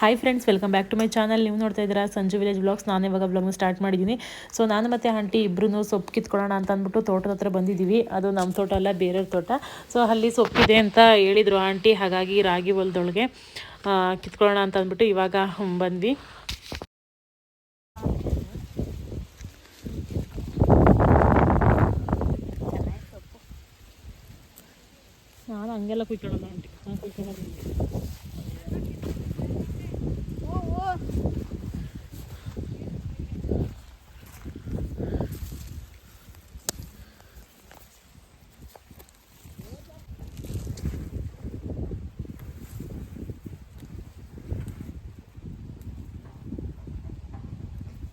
Hi friends welcome back to my channel ನೀವು ನೋಡ್ತಾ ಇದ್ದೀರಾ ಸಂಜು ವಿಲೇಜ್ ಬ್ಲಾಗ್ಸ್ ನಾನು ಇವಾಗ ಬ್ಲಾಗ್ನ ಸ್ಟಾರ್ಟ್ ಮಾಡಿದ್ದೀನಿ. ಸೊ ನಾನು ಮತ್ತು ಆಂಟಿ ಇಬ್ಬರೂ ಸೊಪ್ಪು ಕಿತ್ಕೊಳ್ಳೋಣ ಅಂತ ಅಂದ್ಬಿಟ್ಟು ತೋಟದ ಹತ್ರ ಬಂದಿದ್ದೀವಿ. ಅದು ನಮ್ಮ ತೋಟ ಅಲ್ಲ, ಬೇರೆಯವ್ರ ತೋಟ. ಸೊ ಅಲ್ಲಿ ಸೊಪ್ಪಿದೆ ಅಂತ ಹೇಳಿದರು ಆಂಟಿ. ಹಾಗಾಗಿ ರಾಗಿ ಹೊಲದೊಳಗೆ ಕಿತ್ಕೊಳ್ಳೋಣ ಅಂತ ಅಂದ್ಬಿಟ್ಟು ಇವಾಗ ಬಂದ್ವಿ. ನಾನು ಹಂಗೆಲ್ಲ ಕುಯ್ಕೊಳ್ಳೋಣ ಆಂಟಿ.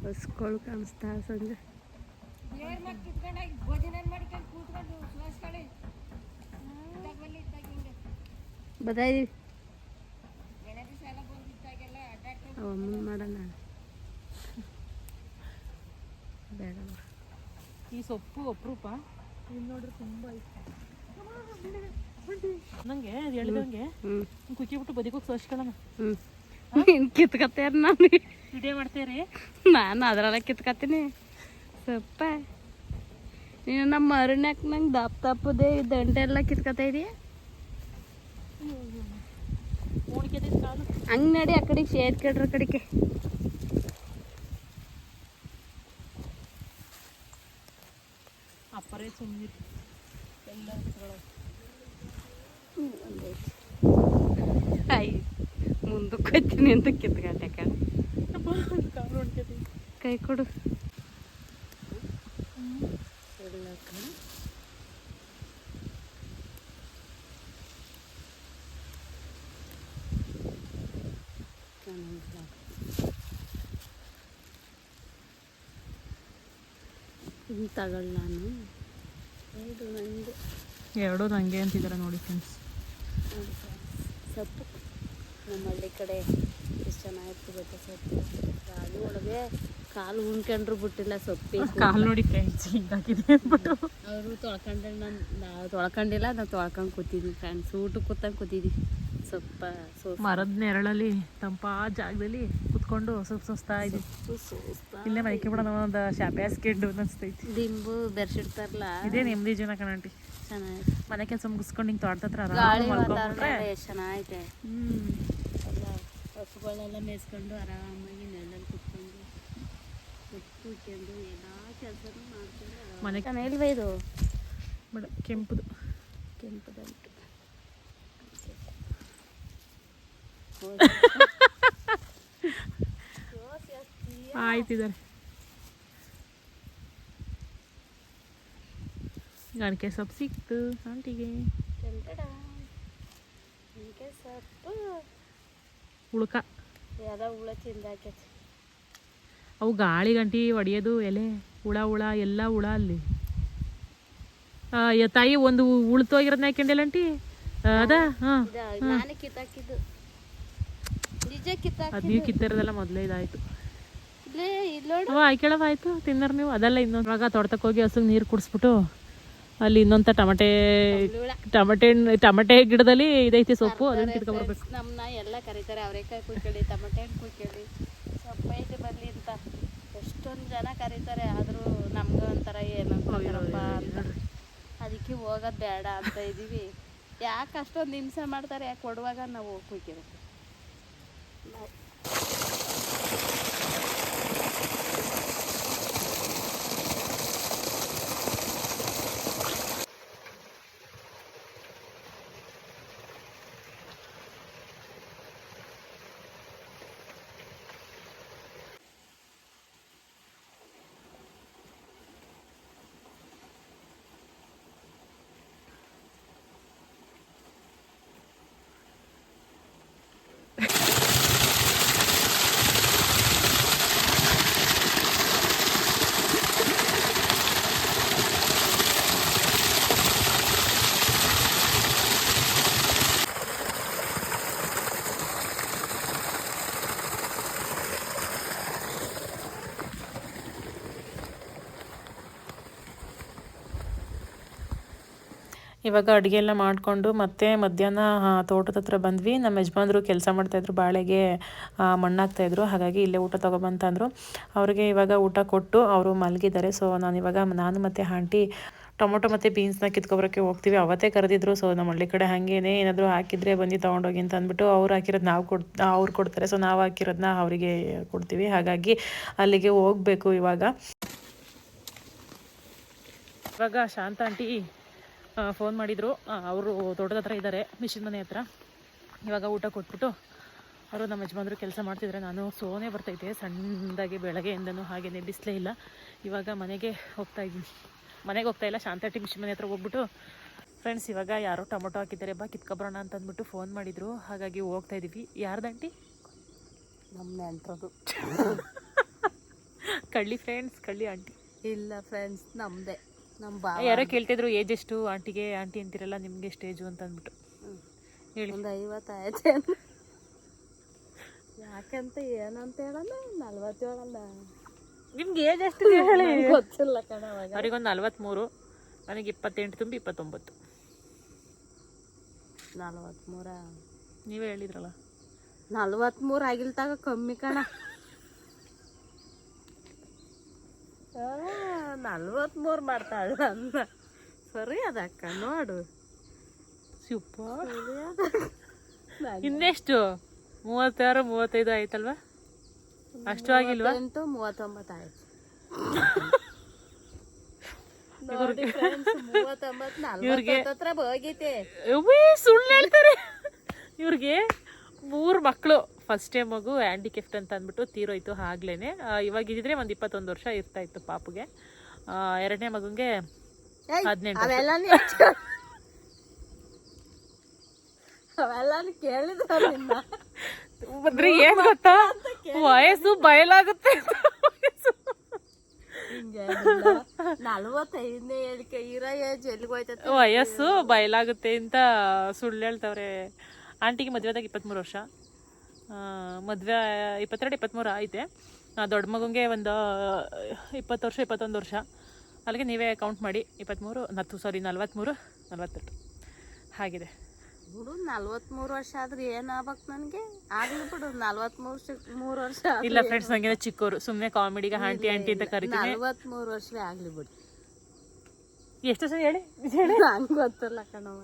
ಬಸ್ಗಳು ಕಾಣಿಸ್ತಾ ಸಂಜೆ ಬದಾಯಿದೀವಿ ಅವಮ್ಮನ ಮಾಡೋಣ ಬೇಡ ಈ ಸೊಪ್ಪು ಅಪರೂಪ. ಇಲ್ಲಿ ನೋಡ್ರಿ ತುಂಬ ಇಷ್ಟ. ನಂಗೆ ಅದು ಹೇಳಿದಂಗೆ ಹ್ಞೂ ಕುಕ್ಕಿಬಿಟ್ಟು ಬದಿಗೋಗಿ ಸೋಸ್ಕೊಳ್ಳೋಣ. ಕಿತ್ಕತ್ತೀರ ನಾನು ವಿಡಿಯೋ ಮಾಡ್ತೀರಿ ನಾನು ಅದರಲ್ಲ ಕಿತ್ಕತ್ತೀನಿ. ಸೊಪ್ಪ. ನೀನು ನಮ್ಮ ಅರಣ್ಯಕ್ಕೆ ನಂಗೆ ದಪ್ಪ ದಪ್ಪದೇ ದಂಡೆ ಎಲ್ಲ ಕಿತ್ಕತ್ತಾ ಇದೀಯ? ಮೂಡಿಕೆ ಕಾಲು ಹಂಗೆ ನಡಿ ಆ ಕಡೆಗೆ ಶೇರ್ ಕಡ್ರ ಕಡೆಗೆ ಅಪ್ಪರೇ ಸುಮ್ಮನೆ ಎಲ್ಲ ಕಿತ್ಕೊಳ್ಳೋದು ಆಯ್ ಮುಂದಕ್ಕೆ ಹೋಗ್ತೀನಿ ಅಂತ ಕಿತ್ಕಟ್ಟೆ ಕಣ ಕಾಲು ಹೊಡ್ಕೊತೀನಿ ಕೈ ಕೊಡು ತಗೊಳ್ಳ ನಾನು. ಇದು ನಂದು. ಎರಡೂ ನಂಗೆ ಅಂತಿದ್ದಾರೆ ನೋಡಿ ಫ್ರೆಂಡ್ಸ್ ಸೊಪ್ಪು. ನಮ್ಮ ಹಳ್ಳಿ ಕಡೆ ಎಷ್ಟು ಚೆನ್ನಾಗಿತ್ತು ಗೊತ್ತಾ ಸೊಪ್ಪು? ಕಾಲು ಒಳಗೆ ಕಾಲು ಉಣ್ಕೊಂಡ್ರು ಬಿಟ್ಟಿಲ್ಲ ಸೊಪ್ಪಿ. ಕಾಲು ನೋಡಿ ಫ್ರೆಂಡ್ಸ್ ಹಿಂಗಾಗಿದೆ ಅಂದ್ಬಿಟ್ಟು. ಅವರು ತೊಳ್ಕೊಂಡ್ರೆ ನಾನು ತೊಳ್ಕೊಂಡಿಲ್ಲ ನಾವು ತೊಳ್ಕೊಂಡು ಕೂತಿದ್ದೀನಿ ಫ್ರೆಂಡ್ಸ್ ಊಟಕ್ಕೆ ಕೂತಂಗೆ ಕೂತಿದ್ವಿ. ಸೊಪ್ಪ ಸೊಪ್ಪು ಮರದ ನೆರಳಲ್ಲಿ ತಂಪಾ ಜಾಗದಲ್ಲಿ ಕುತ್ಕೊಂಡು ಸ್ವಲ್ಪ ಸುಸ್ತಾ ಇದೆ ಇಲ್ಲೇ ಮೈಕೆ ಬಿಡೋಣ ಒಂದು ಶಾಪೆ ಹಾಸ್ಕೊಂಡು ಅನಿಸ್ತೈತಿ. ದಿಂಬು ಬೆರ್ಸಿಡ್ತಾರಲ್ಲ? ಇದೇ ನೆಮ್ಮದಿ ಜೀವನ ಕಣಂಟಿ. ಚೆನ್ನಾಗಿದೆ ಮನೆ ಕೆಲಸ ಮುಗಿಸ್ಕೊಂಡು ಹಿಂಗೆ ತೋಟದ ಹತ್ರ ಮಲ್ಕೊಂಡ್ಬಿಟ್ರೆ ಎಷ್ಟು ಚೆನ್ನಾಗೈತೆ. ಹ್ಞೂ ಎಲ್ಲ ಹಸುಗಳೆಲ್ಲ ಮೇಯಿಸ್ಕೊಂಡು ಆರಾಮಾಗಿ ನೆಲ್ಲಲ್ಲಿ ಕುತ್ಕೊಂಡು ಕುತ್ಕೊಂಡು ಎಲ್ಲ ಕೆಲಸನೂ ಮಾಡ್ಕೊಂಡು ಮನೆ ಚೆನ್ನಾಗಿಲ್ವ ಇದು? ಬಿಡ ಕೆಂಪುದು. ಕೆಂಪುದಂಟು ಆಯ್ತಿದ್ದಾರೆ ಗಣಕೆ ಸೊಪ್ಪು ಸಿಕ್ತು ಆಂಟಿಗೆ. ಸೊಪ್ಪು ಉಳ್ಕ. ಯಾವ್ದೋ ಹುಳ ತಿಂದಾಕೈತಿ ಅವು ಗಾಳಿ ಗಂಟಿ ಒಡೆಯೋದು ಎಲೆ ಹುಳ ಹುಳ ಎಲ್ಲ ಹುಳ ಅಲ್ಲಿ. ತಾಯಿ ಒಂದು ಉಳ್ತೋಗಿರೋದನ್ನ ಹಾಕೊಂಡಿಲ್ಲ ಆಂಟಿ? ಅದ? ಹಾಂ ಕಿತ್ತಾಕಿದ್ದು ಅದು ನೀವು ಕಿತ್ತಿರೋದೆಲ್ಲ ಮೊದಲೇ ಇದಾಯಿತು. ಇಲ್ಲೇ ಇಲ್ಲೋಡು ಅವ ಆಯ್ಕೆಳವ ಆಯ್ತು ತಿನ್ನರ್ ನೀವು. ಅದೆಲ್ಲ ಇನ್ನೊಂದು ಇವಾಗ ತೋಟಕ್ಕೆ ಹೋಗಿ ಹಸುಗೆ ನೀರು ಕುಡಿಸ್ಬಿಟ್ಟು ಅಲ್ಲಿ ಇನ್ನೊಂಥ ಟಮಟೆ ಟಮಟೆ ಹಣ್ಣು- ಟಮಟೆ ಗಿಡದಲ್ಲಿ ಇದೈತಿ ಸೊಪ್ಪು ಅದನ್ನ ಕಿತ್ಕೊಬರ್ಬೇಕು ನಮ್ಮನ್ನ ಎಲ್ಲ ಕರೀತಾರೆ. ಅವರೇಕಾಯಿ ಕುಯ್ಕೊಳ್ಳಿ ಟಮಟೆ ಹಣ್ಣು ಕುಯ್ಕೊಳ್ಳಿ. ಸೊಪ್ಪು ಐತೆ ಬರಲಿ ಅಂತ. ಎಷ್ಟೊಂದು ಜನ ಕರೀತಾರೆ. ಆದರೂ ನಮ್ಗೆ ಒಂಥರ ಏನು ಅಂತ. ಅದಕ್ಕೆ ಹೋಗೋದು ಬೇಡ ಅಂತ ಇದ್ದೀವಿ. ಯಾಕೆ ಅಷ್ಟೊಂದು ಹಿಂಸೆ ಮಾಡ್ತಾರೆ? ಯಾಕೆ ಕೊಡುವಾಗ ನಾವು ಕುಯ್ಕೋಬೇಕು? Bye. ಇವಾಗ ಅಡುಗೆ ಎಲ್ಲ ಮಾಡಿಕೊಂಡು ಮತ್ತೆ ಮಧ್ಯಾಹ್ನ ತೋಟದ ಹತ್ರ ಬಂದ್ವಿ. ನಮ್ಮ ಯಜಮಾನ್ರು ಕೆಲಸ ಮಾಡ್ತಾಯಿದ್ರು ಬಾಳೆಗೆ ಮಣ್ಣಾಗ್ತಾಯಿದ್ರು ಹಾಗಾಗಿ ಇಲ್ಲೇ ಊಟ ತೊಗೊಬಂತಂದರು ಅವ್ರಿಗೆ ಇವಾಗ ಊಟ ಕೊಟ್ಟು ಅವರು ಮಲಗಿದ್ದಾರೆ. ಸೊ, ನಾನು ಇವಾಗ ನಾನು ಮತ್ತು ಆಂಟಿ ಟೊಮೊಟೊ ಮತ್ತು ಬೀನ್ಸ್ನ ಕಿತ್ಕೊಬರೋಕ್ಕೆ ಹೋಗ್ತೀವಿ. ಅವತ್ತೇ ಕರೆದಿದ್ರು. ಸೊ, ನಮ್ಮ ಹಳ್ಳಿ ಕಡೆ ಹಾಗೇನೆ ಏನಾದರೂ ಹಾಕಿದರೆ ಬಂದು ತೊಗೊಂಡೋಗಿ ಅಂತ ಅಂದ್ಬಿಟ್ಟು ಅವ್ರು ಹಾಕಿರೋದು ನಾವು ಕೊಡ್, ಅವ್ರು ಕೊಡ್ತಾರೆ. ಸೊ, ನಾವು ಹಾಕಿರೋದನ್ನ ಅವರಿಗೆ ಕೊಡ್ತೀವಿ. ಹಾಗಾಗಿ ಅಲ್ಲಿಗೆ ಹೋಗಬೇಕು ಇವಾಗ. ಇವಾಗ ಶಾಂತ ಆಂಟಿ ಫೋನ್ ಮಾಡಿದರು. ಅವರು ದೊಡ್ಡದ ಹತ್ರ ಇದ್ದಾರೆ ಮಿಷಿನ್ ಮನೆ ಹತ್ರ. ಇವಾಗ ಊಟ ಕೊಟ್ಬಿಟ್ಟು ಅವರು ನಮ್ಮ ಯಜಮಾನ್ರು ಕೆಲಸ ಮಾಡ್ತಿದ್ರೆ. ನಾನು ಸೋನೆ ಬರ್ತೈತೆ ಸಣ್ಣದಾಗಿ ಬೆಳಗ್ಗೆಯಿಂದನೂ ಹಾಗೇನೆ ಬಿಸಿಲೇ ಇಲ್ಲ. ಇವಾಗ ಮನೆಗೆ ಹೋಗ್ತಾ ಇದ್ದೀನಿ ಮನೆಗೆ ಹೋಗ್ತಾ ಇಲ್ಲ ಶಾಂತಟ್ಟಿ ಮಿಷಿನ್ ಮನೆ ಹತ್ರ ಹೋಗ್ಬಿಟ್ಟು ಫ್ರೆಂಡ್ಸ್ ಇವಾಗ ಯಾರೋ ಟೊಮೊಟೊ ಹಾಕಿದ್ದಾರೆ ಬಾ ಕಿತ್ಕೊಬರೋಣ ಅಂತ ಅಂದ್ಬಿಟ್ಟು ಫೋನ್ ಮಾಡಿದರು. ಹಾಗಾಗಿ ಹೋಗ್ತಾ ಇದ್ದೀವಿ ಯಾರ್ದಂಟಿ ನಮ್ಮ ಅಂಥದ್ದು ಕಳ್ಳಿ ಫ್ರೆಂಡ್ಸ್ ಕಳ್ಳಿ ಆಂಟಿ ಇಲ್ಲ ಫ್ರೆಂಡ್ಸ್ ನಮ್ಮದೇ ನಮ್ಮ ಯಾರೋ ಕೇಳ್ತಿದ್ರು ಏಜ್ ಎಷ್ಟು? ಆಂಟಿಗೆ ಆಂಟಿ ಅಂತಿರಲ್ಲ ನಿಮಗೆ ಸ್ಟೇಜು ಅಂತ ಅಂದ್ಬಿಟ್ಟು ಹೇಳಿ. ಒಂದು ಐವತ್ತು ಆಯ್ತೆ ಯಾಕಂತ ಏನಂತ ಹೇಳಲ್ಲ ನಲ್ವತ್ತೇಳಲ್ಲ. ನಿಮ್ಗೆ ಏಜ್ ಎಷ್ಟು ಹೇಳಿ ಗೊತ್ತಿಲ್ಲ ಕಣ ಅವ್ರಿಗೊಂದು ನಲ್ವತ್ತ್ಮೂರು ನನಗೆ ಇಪ್ಪತ್ತೆಂಟು ತುಂಬಿ ಇಪ್ಪತ್ತೊಂಬತ್ತು. ನಲ್ವತ್ಮೂರ? ನೀವೇ ಹೇಳಿದ್ರಲ್ಲ. ನಲ್ವತ್ಮೂರು ಆಗಿಲ್ತಾಗ ಕಮ್ಮಿ ಕಣ. ನಲ್ವತ್ಮೂರು ಮಾಡ್ತಾಳ ಅಂದ ಸರಿ ಅದಕ್ಕ ನೋಡು. ಇನ್ನೆಷ್ಟು? ಮೂವತ್ತಾರು ಮೂವತ್ತೈದು ಆಯ್ತಲ್ವಾ? ಅಷ್ಟು ಆಗಿಲ್ವಾ? ಎಂಟು ಮೂವತ್ತೊಂಬತ್ತು ಆಯ್ತು. ಇವ್ರಿಗೆ ಸುಳ್ಳು ಹೇಳ್ತಾರೆ. ಇವ್ರಿಗೆ ಮೂರು ಮಕ್ಕಳು ಫಸ್ಟೇ ಮಗು ಹ್ಯಾಂಡಿಕೆಫ್ಟ್ ಅಂತ ಅಂದ್ಬಿಟ್ಟು ತೀರೋಯ್ತು ಆಗ್ಲೇನೆ. ಇವಾಗ ಇದ್ರೆ ಒಂದು ಇಪ್ಪತ್ತೊಂದು ವರ್ಷ ಇರ್ತಾ ಇತ್ತು ಪಾಪುಗೆ. ಎರಡನೇ ಮಗುಗೆ ಏಯ್, ಹದಿನೆಂಟು. ಅಂದ್ರೆ ಏನ್ ಗೊತ್ತಾ? ವಯಸ್ಸು ಬಯಲಾಗುತ್ತೆ ವಯಸ್ಸು. ಬಯಲಾಗುತ್ತೆ ಅಂತ ಸುಳ್ಳು ಹೇಳ್ತಾವ್ರೆ. ಆಂಟಿಗೆ ಮದ್ವೆದಾಗ ಇಪ್ಪತ್ಮೂರು ವರ್ಷ. ಮದ್ವೆ ಇಪ್ಪತ್ತೆರಡು ಇಪ್ಪತ್ಮೂರು ಐತೆ. ದೊಡ್ಡ ಮಗುಗೆ ಒಂದು ಇಪ್ಪತ್ತು ವರ್ಷ ಇಪ್ಪತ್ತೊಂದು ವರ್ಷ. ಅಲ್ಲಿಗೆ ನೀವೇ ಕೌಂಟ್ ಮಾಡಿ ಇಪ್ಪತ್ತ್ಮೂರು ನತ್ತು ಸಾರಿ ನಲ್ವತ್ತ್ಮೂರು ನಲ್ವತ್ತೆಂಟು. ಹಾಗಿದೆ. ಬಿಡು ನಲ್ವತ್ಮೂರು ವರ್ಷ ಆದ್ರೆ ಏನಾಗ್ಬೇಕು ನನಗೆ? ಆಗ್ಲಿ ಬಿಡು ನಲ್ವತ್ಮೂರು ಮೂರು ವರ್ಷ ಇಲ್ಲ ಫ್ರೆಂಡ್ಸ್ ನಂಗೆ ಚಿಕ್ಕವರು ಸುಮ್ಮನೆ ಕಾಮಿಡಿಗೆ ಆಂಟಿ ಆಂಟಿ ಅಂತ ಕರಿತೀನಿ. ನಲ್ವತ್ಮೂರು ವರ್ಷವೇ ಆಗ್ಲಿ ಬಿಡು. ಎಷ್ಟು ಸರಿ ಹೇಳಿ? ಹೇಳಿ. ನಂಗೆ ಗೊತ್ತಿಲ್ಲ ಕಣವ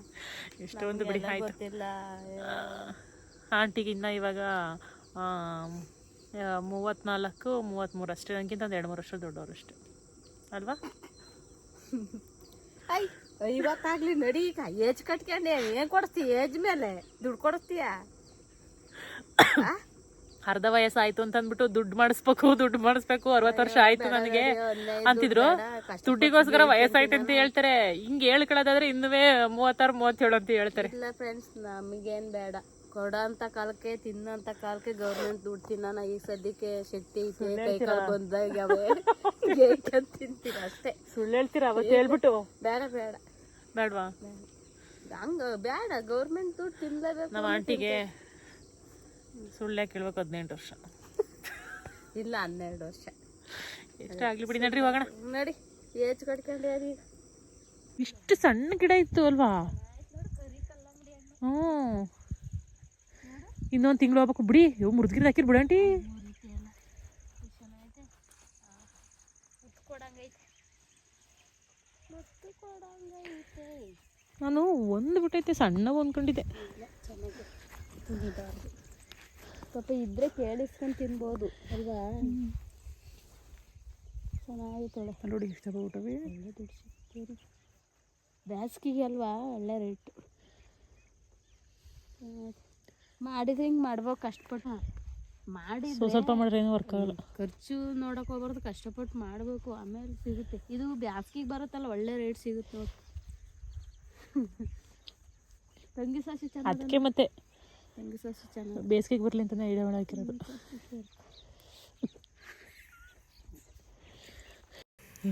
ಎಷ್ಟೊಂದು ಬಿಡಿ ಗೊತ್ತಿಲ್ಲ. ಆಂಟಿಗೆ ಇನ್ನು ಇವಾಗ ಆ, ಮೂವತ್ತ್ನಾಲ್ಕು ಮೂವತ್ತ್ಮೂರು ಅಷ್ಟೇ. ನನಗಿಂತ ಒಂದು ಎರಡು ಮೂರು ವರ್ಷ ದೊಡ್ಡವರು ಅಷ್ಟೇ. ಅಲ್ವಾ? ಇವತ್ತಾಗ್ಲಿ ನಡಿ ಈಗ. ಏಜ್ ಕಟ್ಕೊಂಡೆ ಏನ್ ಕೊಡ್ತೀಯ ಏಜ್ ಮೇಲೆ. ದುಡ್ಡು ಕೊಡಿಸ್ತೀಯ ಅರ್ಧ ವಯಸ್ಸಾಯ್ತು ಅಂತ ಅಂದ್ಬಿಟ್ಟು ದುಡ್ಡು ಮಾಡಿಸ್ಬೇಕು ದುಡ್ಡು ಮಾಡಿಸ್ಬೇಕು. ಅರವತ್ತು ವರ್ಷ ಆಯ್ತು ನನಗೆ. ಅಂತಿದ್ರು. ದುಡ್ಡಿಗೋಸ್ಕರ ವಯಸ್ಸಾಯ್ತು ಅಂತ ಹೇಳ್ತಾರೆ. ಹಿಂಗೆ ಹೇಳ್ಕೊಳ್ಳೋದಾದ್ರೆ ಇನ್ನುವೇ ಮೂವತ್ತಾರು ಮೂವತ್ತೇಳು ಅಂತ ಹೇಳ್ತಾರೆ. ಇಲ್ಲ ಫ್ರೆಂಡ್ಸ್ ನಮಗೇನ್ ಬೇಡ. ಕೊಡೋಂತ ಕಾಲಕ್ಕೆ ತಿನ್ನಂತ ಕಾಲಕ್ಕೆ ಗೌರ್ಮೆಂಟ್ ದುಡ್ಡು ತಿನ್ನೋಣ. ಈಗ ಸದ್ಯಕ್ಕೆ ಶಕ್ತಿ ಐತೆ ಕೈ ಕಾಲು ಬಂದಾಗ್ಯಾವೆ ಗೇಯ್ಕೊಂಡ್ ತಿಂತೀರ ಅಷ್ಟೇ. ಸುಳ್ಳು ಹೇಳ್ತೀರಾ? ಅವತ್ತು ಹೇಳ್ಬಿಟ್ಟು. ಬೇಡ ಬೇಡ. ಬೇಡವಾ? ಹಂಗ ಬೇಡ. ಗೌರ್ಮೆಂಟ್ ದುಡ್ಡು ತಿನ್ಲೇಬೇಕು ನಮ್ಮ ಆಂಟಿಗೆ ಸುಳ್ಳೆ ಕೇಳ್ಬೇಕು ಹದಿನೆಂಟು ವರ್ಷ? ಇಲ್ಲ ಹನ್ನೆರಡು ವರ್ಷ. ಎಷ್ಟಾಗ್ಲಿ ಬಿಡಿ ನಡ್ರಿ ಹೋಗೋಣ ನೋಡಿ ಏಜ್ ಕಟ್ಕೊಂಡು ಯಾರಿ ಇಷ್ಟು ಸಣ್ಣ ಗಿಡ ಇತ್ತು ಅಲ್ವಾ? ಹ್ಞೂ ಇನ್ನೊಂದು ತಿಂಗಳು ಹೋಗ್ಬೇಕು ಬಿಡಿ ಇವು ಮುರಿದ್ಗಿರಿ ಹಾಕಿರ್ ಬಿಡ ಆಂಟಿ. ನಾನು ಒಂದು ಬಿಟ್ಟೈತೆ ಸಣ್ಣ ಅಂದ್ಕೊಂಡಿದ್ದೆ ಪಾಪ ಇದ್ರೆ ಕೇಳಿಸ್ಕೊಂಡು ತಿನ್ಬೋದು ಅಲ್ವಾ? ಚೆನ್ನಾಗಿತ್ತಳೆ. ನೋಡಿ ಇಷ್ಟ ಊಟವೇ ಒಳ್ಳೆ ಬೇಸಿಗೆಗೆ ಅಲ್ವಾ ಒಳ್ಳೆ ರೇಟು. ಮಾಡಿದ್ರೆ ಹಿಂಗೆ ಮಾಡ್ಬೇಕು ಕಷ್ಟಪಟ್ಟು. ಮಾಡಿ ಸ್ವಲ್ಪ ಮಾಡಿದ್ರೆ ಏನು ವರ್ಕ್ ಆಗಲ್ಲ. ಖರ್ಚು ನೋಡಕ್ ಹೋಗ್ಬಾರ್ದು ಕಷ್ಟಪಟ್ಟು ಮಾಡಬೇಕು ಆಮೇಲೆ ಸಿಗುತ್ತೆ. ಇದು ಬ್ಯಾಸ್ಗಿಗೆ ಬರುತ್ತಲ್ಲ ಒಳ್ಳೆ ರೇಟ್ ಸಿಗುತ್ತೆ ತಂಗಿ ಸಾಸಿ ಚೆನ್ನಾಗಿ ಅದಕ್ಕೆ ಮತ್ತೆ ತಂಗಿ ಸಾಸಿ ಚೆನ್ನಾಗಿ ಬೇಸಿಗೆಗೆ ಬರಲಿ ಅಂತಲೇ ಐಡಿಯಾ ಮಾಡಿ ಹಾಕಿರೋದು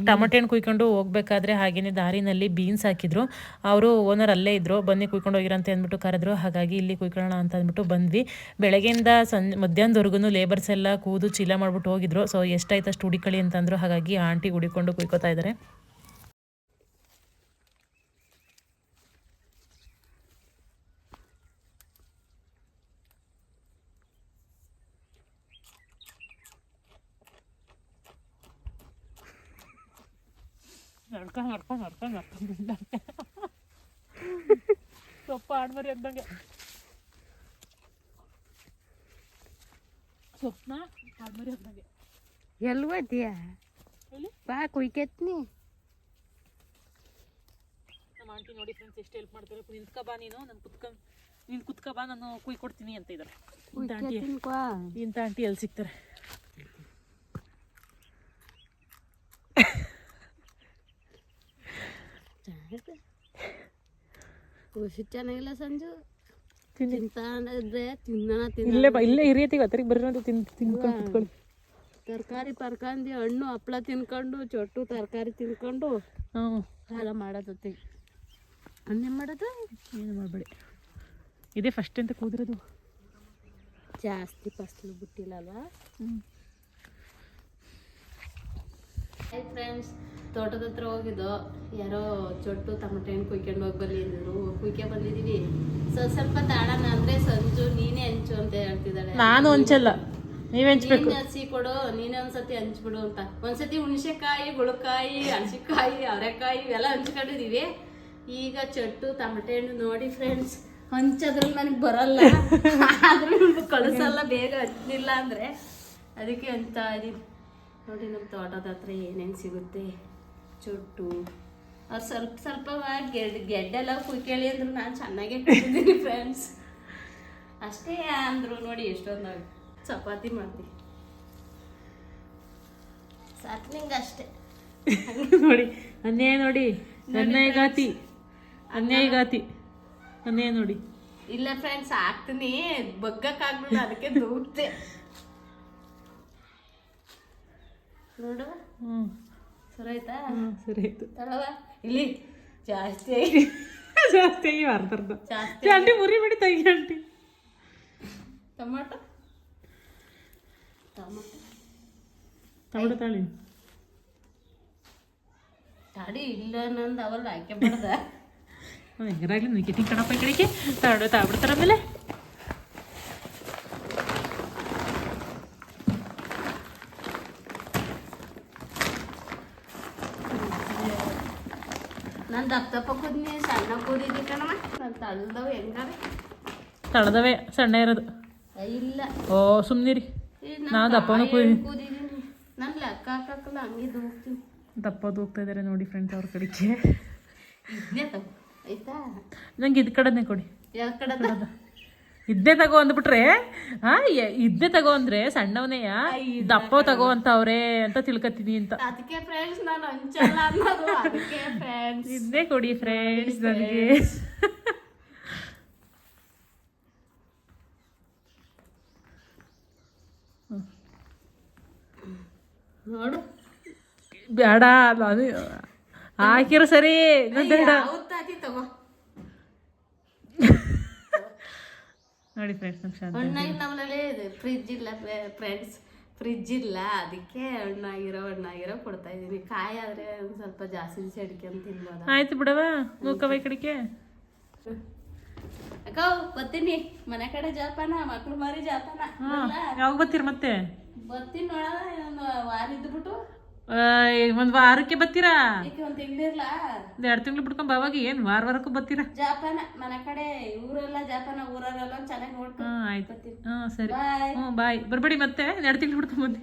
ಟಮಟೆ ಹಣ್ಣು ಕುಯ್ಕೊಂಡು ಹೋಗ್ಬೇಕಾದ್ರೆ ಹಾಗೇನೆ ದಾರಿನಲ್ಲಿ ಬೀನ್ಸ್ ಹಾಕಿದ್ರು. ಅವರು ಓನರ್ ಅಲ್ಲೇ ಇದ್ರು, ಬನ್ನಿ ಕುಯ್ಕೊಂಡು ಹೋಗಿರಂತ ಅಂದ್ಬಿಟ್ಟು ಕರೆದ್ರು. ಹಾಗಾಗಿ ಇಲ್ಲಿ ಕುಯ್ಕೊಳ್ಳೋಣ ಅಂತ ಅಂದ್ಬಿಟ್ಟು ಬಂದ್ವಿ. ಬೆಳಗ್ಗೆಯಿಂದ ಸಂಜೆ ಮಧ್ಯಾಹ್ನದವರೆಗೂ ಲೇಬರ್ಸ್ ಎಲ್ಲ ಕೂದು ಚೀಲ ಮಾಡ್ಬಿಟ್ಟು ಹೋಗಿದ್ರು. ಸೊ ಎಷ್ಟಾಯ್ತು ಅಷ್ಟು ಹುಡಿಕಳಿ ಅಂತಂದ್ರು. ಹಾಗಾಗಿ ಆಂಟಿ ಹುಡಿಕೊಂಡು ಕುಯ್ಕೋತಾ ಇದ್ದಾರೆ. ನಡ್ಕೊಂಡು ನಡ್ಕೊಂಡು ನಡ್ಕೊಂಡು ನಡ್ಕೊಂಡು ಸೊಪ್ಪು ಆಡ್ಮರಿ ಅಂದಂಗೆ. ಸೊಪ್ಪನ ಆಡ್ಮರಿ ಅಂದಂಗೆ. ಎಲ್ವ ಹೋಯ್ತೀಯ ಎಲ್ಲಿ ಬಾ ಕುಯ್ಕೆತ್ನಿ. ನಮ್ಮ ಆಂಟಿ ನೋಡಿ ಫ್ರೆಂಡ್ಸ್ ಎಷ್ಟು ಹೆಲ್ಪ್ ಮಾಡ್ತಾರೆ. ನಿಂತ್ಕ ಬಾ ನೀನು ನಾನು ಕುತ್ಕ ನೀನು ಕುತ್ಕ ಬಾ ನಾನು ಕುಯ್ ಕೊಡ್ತೀನಿ ಅಂತ ಇದ್ದಾರೆ ಇಂಥ ಆಂಟಿ ಇಂಥ ಆಂಟಿ ಎಲ್ಲಿ ಸಿಗ್ತಾರೆ? ಖುಷಿ ಚೆನ್ನಾಗಿಲ್ಲ ಸಂಜು ತಿಂತಾ ತಿಂತ ಇದ್ರೆ ತಿನ್ನೋಣ ತಿನ್ನ ಇಲ್ಲೇ ಬಾ ಇಲ್ಲೇ ಹಿರಿಯತಿಗೆ ಹತ್ತಿರ ಬರ್ರಿ ಅಂತ ತಿನ್ ತಿನ್ಕೊಂಡು ಕುತ್ಕೊಳ್ಳಿ ತರಕಾರಿ ಪರ್ಕಂದಿ ಹಣ್ಣು ಹಪ್ಳ ತಿನ್ಕೊಂಡು ಚೊಟ್ಟು ತರಕಾರಿ ತಿನ್ಕೊಂಡು ಹ್ಞೂ ಎಲ್ಲ ಮಾಡೋದತ್ತಿ ಹಣ್ಣೇನು ಮಾಡೋದು ಏನು ಮಾಡಬೇಡಿ ಇದೇ ಫಸ್ಟ್ ಅಂತ ಕೂದಿರೋದು ಜಾಸ್ತಿ ಫಸ್ಲು ಬಿಟ್ಟಿಲ್ಲ ಅಲ್ವಾ ಹಾಯ್ ಫ್ರೆಂಡ್ಸ್ ತೋಟದ ಹತ್ರ ಹೋಗಿದ್ದೋ. ಯಾರೋ ಚೊಟ್ಟು ತಮಟೆ ಹಣ್ಣು ಕುಯ್ಕೊಂಡು ಹೋಗಿ ಬರಲಿ ಅಂದಿದ್ರು ಕುಯ್ಕೆ ಬಂದಿದ್ದೀವಿ ಸ್ವಲ್ಪ ಸ್ವಲ್ಪ ತಾಡೋಣ ಅಂದ್ರೆ ಸಂಜು ನೀನೇ ಹಂಚು ಅಂತ ಹೇಳ್ತಿದ್ದಾಳೆ. ನಾನು ಹಂಚಲ್ಲ ನೀವೇ ಹಂಚ್ಬೇಕು ನೀನ್ ಹಸಿ ಕೊಡು ನೀನೇ ಒಂದ್ಸತಿ ಹಂಚ್ಬಿಡು ಅಂತ. ಒಂದ್ಸತಿ ಹುಣಸೆಕಾಯಿ ಗುಳಕಾಯಿ ಹಸಿಕಾಯಿ ಅವರೆಕಾಯಿ ಇವೆಲ್ಲ ಹಂಚ್ಕೊಂಡಿದೀವಿ ಈಗ ಚೊಟ್ಟು ತಮಟೆ ಹಣ್ಣು ನೋಡಿ ಫ್ರೆಂಡ್ಸ್ ಹಂಚದ್ರಲ್ಲಿ ನನಗೆ ಬರಲ್ಲ. ಆದ್ರೂ ಕಳಿಸಲ್ಲ ಬೇಗ ಹಚ್ಚಲಿಲ್ಲ ಅಂದ್ರೆ. ಅದಕ್ಕೆ ಅಂತ ಇದೀವಿ ನೋಡಿ ನಮ್ಮ ತೋಟದ ಹತ್ರ ಏನೇನು ಸಿಗುತ್ತೆ. ಚೊಟ್ಟು. ಅವ್ರು ಸ್ವಲ್ಪ ಸ್ವಲ್ಪ ಗೆಡ್ ಗೆಡ್ಡೆಲ್ಲ ಕುಯ್ಕೇಳಿ ಅಂದ್ರು ನಾನು ಚೆನ್ನಾಗೆ ಕೇಳಿದ್ದೀನಿ ಫ್ರೆಂಡ್ಸ್ ಅಷ್ಟೇ ಅಂದ್ರು ನೋಡಿ ಎಷ್ಟೊಂದು ಚಪಾತಿ ಮಾಡ್ತೀವಿ. ಸಾಕು ನಿಂಗೆ ಅಷ್ಟೇ. ನೋಡಿ ಅನ್ಯಾಯ ನೋಡಿ. ಅನ್ಯಾಯಗಾತಿ ಅನ್ಯಾಯಗಾತಿ ಅನ್ಯಾಯ ನೋಡಿ. ಇಲ್ಲ ಫ್ರೆಂಡ್ಸ್ ಹಾಕ್ತೀನಿ ಬಗ್ಗಕ್ಕಾಗ್ಬಿಡ ಅದಕ್ಕೆ ದೂಡ್ತೆ ನೋಡು ಹ್ಞೂ ಸರಿ ಆಯ್ತಾ? ಸರಿ ಆಯ್ತು. ತಳವ ಇಲ್ಲಿ ಜಾಸ್ತಿ ಆಗಿ ಜಾಸ್ತಿ ಆಗಿ ಅರ್ಧ ಅರ್ಧ ಜಾಸ್ತಿ ಆಂಟಿ ಮುರಿ ಬಿಡಿ ತೆಗಿ ಆಂಟಿ. ಟೊಮಾಟೊ? ಟೊಮಾಟೊ. ತಗೊಳ್ಳಿ ತಾಳಿ. ತಡಿ ಇಲ್ಲ ನಂದು ಅವಲ್ಲ ಹಾಕಿ ಬಿಡ್ದ ಹೆಂಗಾಗ್ಲಿ ನಿಕಿಟಿಂಗ್ ಕಣಪ್ಪ ಕಡೆಗೆ. ತಗೊಂಡು ತಾಬಿಡ್ತಾರ ಆಮೇಲೆ. ನಾನು ದಪ್ಪ ದಪ್ಪ ಕೂದಿನಿ ಸಣ್ಣ ಕೂದಿದ್ದಿ ಕಣಮ್ಮ ನಾನು ತಳ್ದವ್ ಹೆಂಗಾರೆ ತಳದವೇ ಸಣ್ಣ ಇರೋದು ಇಲ್ಲ ಓ ಸುಮ್ಮನಿರಿ ಈಗ ನಾ ನಾನ್ ದಪ್ಪನೂ ಕಾಯಿ ಕೂದಿ- ಕೂದಿದೀನಿ ನಾನು ಲೆಕ್ಕ ಹಾಕಕ್ಕಲ್ಲ ಹಂಗೆ ದೂಗ್ತೀನಿ ದಪ್ಪದು ಹೋಗ್ತಾ ಇದ್ದಾರೆ ನೋಡಿ ಫ್ರೆಂಡ್ಸ್ ಅವ್ರ ಕಡೆಗೆ ಇದನ್ನೇ ತಗೋ ಆಯ್ತಾ ನಂಗೆ ಇದು ಕಡೆನೇ ಕೊಡಿ ಯಾವ ಕಡೆ ತ- ಇದ್ದೇ ತಗೋ ಅಂದ್ಬಿಟ್ರೆ ಆ ಇದ್ದೇ ತಗೋ ಅಂದ್ರೆ ಸಣ್ಣವನೆಯ ದಪ್ಪ ತಗೋ. ಅಂತ ಅವ್ರೆ ಅಂತ ತಿಳ್ಕೊತೀನಿ ಅಂತ. ಅದಕ್ಕೆ ಫ್ರೆಂಡ್ಸ್ ನಾನು ಹಂಚಲ್ಲ ಅನ್ನೋದು ಅದಕ್ಕೆ ಫ್ರೆಂಡ್ಸ್ ಇದ್ದೇ ಕೊಡಿ ಫ್ರೆಂಡ್ಸ್ ನನಗೆ. ನೋಡು. ಬೇಡ ನಾನು ಹಾಕಿರೋ ಸರಿ ಬೇಡ ಯಾವ್ದು ತಾತಿ ತಗೋ ಶಾಂತ ಹಣ್ಣಾಗಿ ನಮ್ಮನೇಲಿ ಫ್ರಿಜ್ ಇಲ್ಲ ಫ್ರೆಂಡ್ಸ್ ಫ್ರಿಜ್ ಇಲ್ಲ. ಅದಕ್ಕೆ ಹಣ್ಣಾಗಿರೋ ಹಣ್ಣಾಗಿರೋ ಕೊಡ್ತಾ ಇದೀನಿ ಕಾಯಿ ಆದ್ರೆ ಒಂದ್ ಸ್ವಲ್ಪ ಜಾಸ್ತಿ ದಿವಸ ಅಡಿಕೆ ತಿನ್ಬೋದ? ಆಯ್ತು ಬಿಡವ ನೂಕವ ಈ ಕಡೆಗೆ. ಅಕ್ಕ ಬರ್ತೀನಿ. ಮನೆ ಕಡೆ ಜಾಪಾನ ಮಕ್ಳು ಮಾರಿ ಜಾಪಾನ? ಯಾವಾಗ ಬರ್ತೀರ ಮತ್ತೆ? ಬರ್ತೀನಿ ನೋಡೋಣ ಒಂದು ವಾರ ಇದ್ಬಿಟ್ಟು. ಒಂದ್ ವಾರಕ್ಕೆ ಬತ್ತೀರಾ ಒಂದು ತಿಂಗಳಿರ್ಲಾ? ಒಂದ್ ಎರಡು ತಿಂಗಳು ಬಿಟ್ಕೊಂಡ್ ಬಾವಾಗ ಏನ್ ವಾರ ವಾರಕ್ಕೂ ಬತ್ತೀರಾ ಜಾಪಾನ ಮನೆ ಕಡೆ ಊರೆಲ್ಲ ಜಾಪಾನ ಊರಲ್ಲೆಲ್ಲ ಚೆನ್ನಾಗಿ ನೋಡ್ಕೊಂಡು ಹಾ ಆಯ್ತು. ಹ್ಮ್ ಹಾ ಸರಿ. ಬಾಯ್ ಹ್ಞೂ ಬಾಯ್ ಬರ್ಬೇಡಿ ಮತ್ತೆ ಎರಡು ತಿಂಗಳು ಬಿಟ್ಕೊಂಡ್